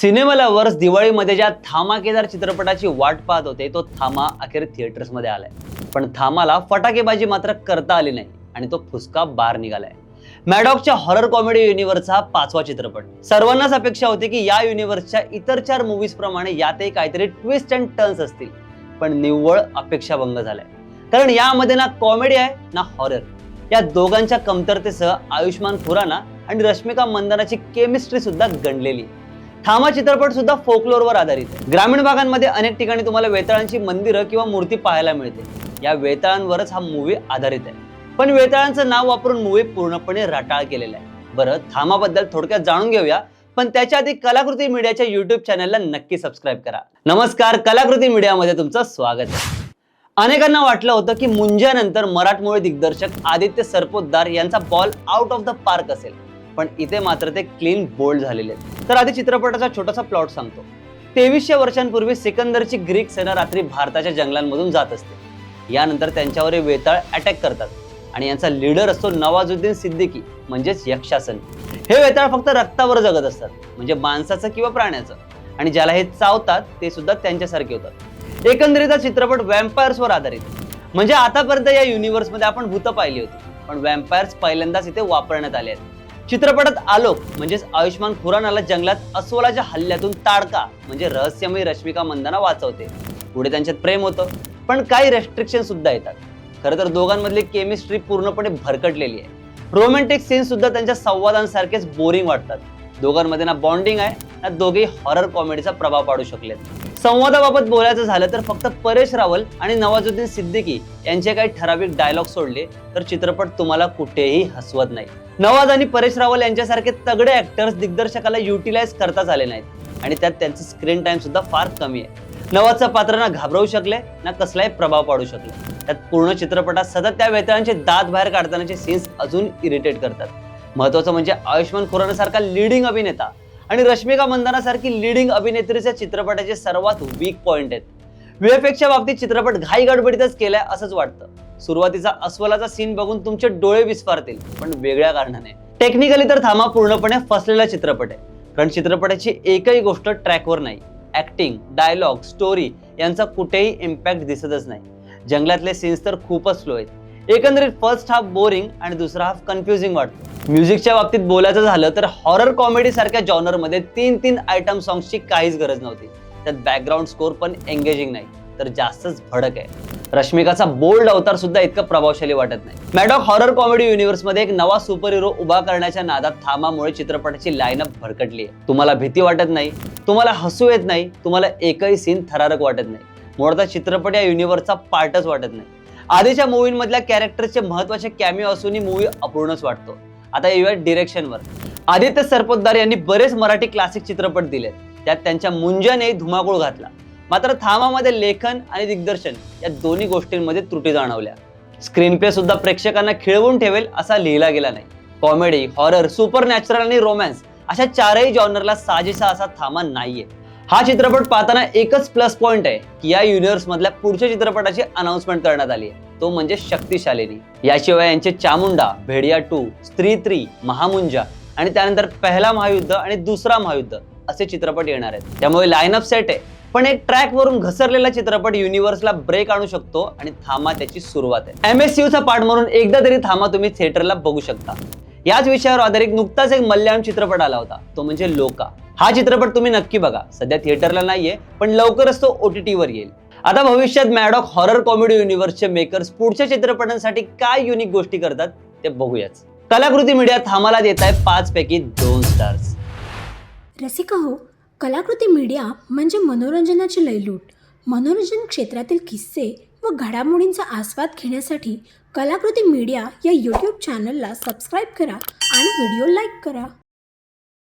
Cinema lovers दिवाळीमध्ये ज्या थामाकेदार चित्रपटाची वाट पाहत होते तो थामा अखेर थिएटर्समध्ये आलाय. पण थामाला फटाकेबाजी मात्र करता आली नाही आणि तो फुसका बार निघालाय. मॅडॉकच्या हॉरर कॉमेडी युनिव्हर्सचा हा पाचवा चित्रपट. सर्वांनाच अपेक्षा होती की या युनिव्हर्सच्या इतर चार मूवीज प्रमाणे यातही काहीतरी ट्विस्ट अँड टर्न्स असतील. पण निव्वळ अपेक्षाभंग झालाय. कारण यामध्ये ना कॉमेडी आहे ना हॉरर या दोघांच्या कमतरतेसह आयुष्मान खुराना आणि रश्मिका मंदानाची केमिस्ट्री सुद्धा गणलेली थामा चित्रपट सुद्धा फोकलोरवर आधारित आहे. ग्रामीण भागांमध्ये अनेक ठिकाणी तुम्हाला वेताळांची मंदिरं किंवा मूर्ती पाहायला मिळते. या वेताळांवरच हा मूवी आधारित आहे. पण वेताळांचं नाव वापरून मूवी पूर्णपणे रटाळ केलेला आहे. बरं थामाबद्दल थोडक्यात जाणून घेऊया पण त्याच्या आधी कलाकृती मीडियाच्या युट्यूब चॅनलला नक्की सबस्क्राईब करा. नमस्कार कलाकृती मीडियामध्ये तुमचं स्वागत आहे. अनेकांना वाटलं होतं की मुंज्यानंतर मराठमोळी दिग्दर्शक आदित्य सरपोतदार यांचा ball out of the park असेल. पण इथे मात्र ते क्लीन बोल्ड झालेले आहेत. तर आधी चित्रपटाचा छोटासा प्लॉट सांगतो. तेवीसशे वर्षांपूर्वी सिकंदरची ग्रीक सेना रात्री भारताच्या जंगलांमधून जात असते. यानंतर त्यांच्यावर हे वेताळ अटॅक करतात. आणि यांचा लीडर असतो नवाजुद्दीन सिद्दीकी म्हणजेच यक्षासन. हे वेताळ फक्त रक्तावर जगत असतात म्हणजे माणसाचं किंवा प्राण्याचं. आणि ज्याला हे चावतात ते सुद्धा त्यांच्यासारखे होतात. एकंदरीत हा चित्रपट वॅम्पायर्सवर आधारित. म्हणजे आतापर्यंत या युनिव्हर्समध्ये आपण भूतं पाहिली होती. पण वॅम्पायर्स पहिल्यांदाच इथे वापरण्यात आले आहेत. चित्रपटात आलोक म्हणजेच आयुष्मान खुरानाला जंगलात अस्वलाच्या हल्ल्यातून ताडका म्हणजे रहस्यमयी रश्मिका मंदाना वाचवते. पुढे त्यांच्यात प्रेम होतं पण काही रेस्ट्रिक्शन सुद्धा येतात. खरं तर दोघांमधली केमिस्ट्री पूर्णपणे भरकटलेली आहे. रोमॅन्टिक सीन सुद्धा त्यांच्या संवादांसारखेच बोरिंग वाटतात. दोघांमध्ये ना बॉन्डिंग आहे ना दोघेही हॉरर कॉमेडीचा प्रभाव पाडू शकलेत. संवादाबाबत बोलायचं झालं तर फक्त परेश रावल आणि नवाजुद्दीन सिद्दीकी यांचे काही ठराविक डायलॉग सोडले तर चित्रपट तुम्हाला कुठेही हसवत नाही. नवाज आणि परेश रावल यांच्यासारखे तगडे ऍक्टर्स दिग्दर्शकाला युटिलाइज करताच आले नाहीत. आणि त्यात त्यांचं स्क्रीन टाइम सुद्धा फार कमी आहे. नवाजचं पात्र ना घाबरवू शकले ना कसलाही प्रभाव पाडू शकले. त्यात पूर्ण चित्रपटात सतत त्या वेतळांचे दात बाहेर काढतानाचे सीन्स अजून इरिटेट करतात. महत्वाचं म्हणजे आयुष्मान खुरानासारखा लिडिंग अभिनेता आणि रश्मिका मंदानासारखी लिडिंग अभिनेत्रीच्या चित्रपटाचे सर्वात वीक पॉइंट आहेत. व्हीएफएक्सच्या बाबतीत चित्रपट घाई गडबडीतच केलाय असंच वाटतं. सुरुवातीचा अस्वलाचा सीन बघून तुमचे डोळे विस्फारतील पण वेगळ्या कारणाने. टेक्निकली तर थांबा पूर्णपणे फसलेला चित्रपट आहे. कारण चित्रपटाची एकही गोष्ट ट्रॅकवर नाही. ऍक्टिंग डायलॉग स्टोरी यांचा कुठेही इम्पॅक्ट दिसतच नाही. जंगलातले सीन्स तर खूपच स्लो आहेत. एकंदरीत फर्स्ट हाफ बोरिंग आणि दुसरा हाफ कन्फ्युजिंग वाटतो. म्युझिकच्या बाबतीत बोलायचं झालं तर हॉरर कॉमेडी सारख्या जॉनरमध्ये तीन तीन आयटम सॉंग्सची काहीच गरज नव्हती. त्यात बॅकग्राऊंड स्कोर पण एंगेजिंग नाही तर जास्तच भडक आहे. रश्मिकाचा बोल्ड अवतार सुद्धा इतकं प्रभावशाली वाटत नाही. मॅडॉक हॉरर कॉमेडी युनिव्हर्समध्ये एक नवा सुपर हिरो उभा करण्याच्या नादात थांबामुळे चित्रपटाची लाईनअप भरकटली आहे. तुम्हाला भीती वाटत नाही तुम्हाला हसू येत नाही तुम्हाला एकही सीन थरारक वाटत नाही. मुळात चित्रपट या युनिव्हर्सचा पार्टच वाटत नाही. आधीच्या मूवींमधल्या कॅरेक्टरचे महत्त्वाचे कॅमिओ असूनही मूवी अपूर्णच वाटतो. आता येऊया डिरेक्शनवर आदित्य सरपोतदार यांनी बरेच मराठी क्लासिक चित्रपट दिलेत. त्यात त्यांच्या मुंजाने धुमाकूळ घातला. मात्र थामामध्ये लेखन आणि दिग्दर्शन या दोन्ही गोष्टींमध्ये त्रुटी जाणवल्या. स्क्रीनप्ले सुद्धा प्रेक्षकांना खिळवून ठेवेल असा लिहिला गेला नाही. कॉमेडी हॉरर सुपर नॅचरल आणि रोमॅन्स अशा चारही जॉनरला साजेसा असा थामा नाहीये. हा चित्रपट पाहताना एकच प्लस पॉइंट आहे की या युनिव्हर्समधल्या पुढच्या चित्रपटाची अनाउन्समेंट करण्यात आली आहे. तो म्हणजे शक्तिशालिनी. याशिवाय यांचे चामुंडा भेडिया टू स्त्री त्री महामुंजा आणि त्यानंतर पहिला महायुद्ध आणि दुसरा महायुद्ध असे चित्रपट येणार आहेत. त्यामुळे लाईनअप सेट आहे. पण एक ट्रॅक वरून घसरलेला चित्रपट युनिव्हर्सला ब्रेक आणू शकतो आणि थामा त्याची सुरुवात आहे. एम एस चा पार्ट म्हणून एकदा तरी थामा तुम्ही थिएटरला बघू शकता. याच विषयावर आधारित नुकताच एक मल्याळम चित्रपट आला होता तो म्हणजे लोका. हा चित्रपट तुम्ही नक्की बघा. सध्या थिएटरला नाहीये पण लवकरच तो ओटीटी वर येईल. आता भविष्यात मॅडॉक हॉरर कॉमेडी युनिव्हर्सचे मेकर्स पुढच्या चित्रपटांसाठी काय युनिक गोष्टी करतात ते बघूयाच कलाकृती मीडिया थांबाला देत आहे पाच पैकी दोन स्टार्स रसिका हो कलाकृती मीडिया म्हणजे मनोरंजनाची लयलूट. मनोरंजन क्षेत्रातील किस्से व घडामोडींचा आस्वाद घेण्यासाठी कलाकृती मीडिया या यूट्यूब चॅनलला सबस्क्राईब करा आणि व्हिडिओ लाईक करा.